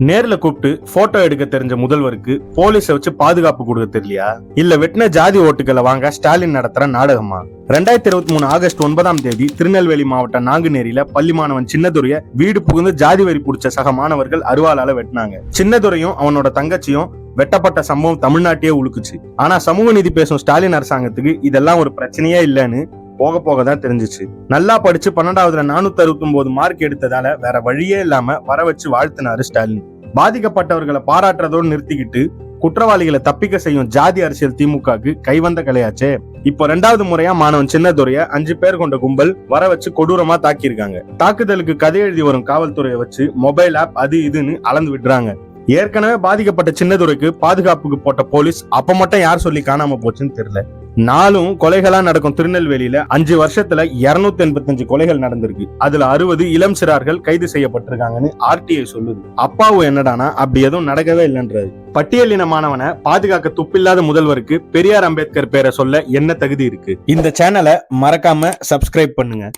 நேர்ல கூப்பிட்டு போட்டோ எடுக்க தெரிஞ்ச முதல்வருக்கு போலீஸ வச்சு பாதுகாப்பு கொடுக்க தெரியலையா? இல்ல வெட்டின ஜாதி ஓட்டுகளை வாங்க ஸ்டாலின் நடத்துற நாடகமா? ரெண்டாயிரத்தி இருபத்தி மூணு ஆகஸ்ட் ஒன்பதாம் தேதி திருநெல்வேலி மாவட்டம் நாங்குநேரியில பள்ளி மாணவன் சின்னதுரைய வீடு புகுந்து ஜாதி வரி பிடிச்ச சக மாணவர்கள் அருவாளால வெட்டினாங்க. சின்னதுரையும் அவனோட தங்கச்சியும் வெட்டப்பட்ட சம்பவம் தமிழ்நாட்டையே உழுக்குச்சு ஆனா சமூக நீதி பேசும் ஸ்டாலின் அரசாங்கத்துக்கு இதெல்லாம் ஒரு பிரச்சனையே இல்லைன்னு போக போக தான் தெரிஞ்சிச்சு. நல்லா படிச்சு பன்னெண்டாவதுல நானூத்தி அறுபத்தி ஒன்பது மார்க் எடுத்ததால வேற வழியே இல்லாம வர வச்சு வாழ்த்தினாரு ஸ்டாலின். பாதிக்கப்பட்டவர்களை பாராட்டுறதோடு நிறுத்திக்கிட்டு குற்றவாளிகளை தப்பிக்க செய்யும் ஜாதி அரசியல் திமுகக்கு கைவந்த கலையாச்சே. இப்போ ரெண்டாவது முறையா மாணவன் சின்னதுரைய அஞ்சு பேர் கொண்ட கும்பல் வர வச்சு கொடூரமா தாக்கியிருக்காங்க. தாக்குதலுக்கு கதை எழுதி வரும் காவல்துறையை வச்சு மொபைல் ஆப் அது இதுன்னு அளந்து விடுறாங்க. ஏற்கனவே பாதிக்கப்பட்ட சின்னதுரைக்கு பாதுகாப்புக்கு போட்ட போலீஸ் அப்ப மட்டும் யார் சொல்லி காணாம போச்சுன்னு தெரியல. நாலும் கொலைகளா நடக்கும் திருநெல்வேலியில அஞ்சு வருஷத்துல இருநூத்தி எண்பத்தஞ்சு கொலைகள் நடந்திருக்கு. அதுல அறுபது இளம் சிறார்கள் கைது செய்யப்பட்டிருக்காங்கன்னு ஆர்டிஐ சொல்லுது. அப்பாவு என்னடானா அப்படி எதுவும் நடக்கவே இல்லைன்றது பட்டியலின மாணவனை பாதுகாக்க துப்பில்லாத முதல்வருக்கு பெரியார் அம்பேத்கர் பேரை சொல்ல என்ன தகுதி இருக்கு? இந்த சேனலை மறக்காம சப்ஸ்கிரைப் பண்ணுங்க.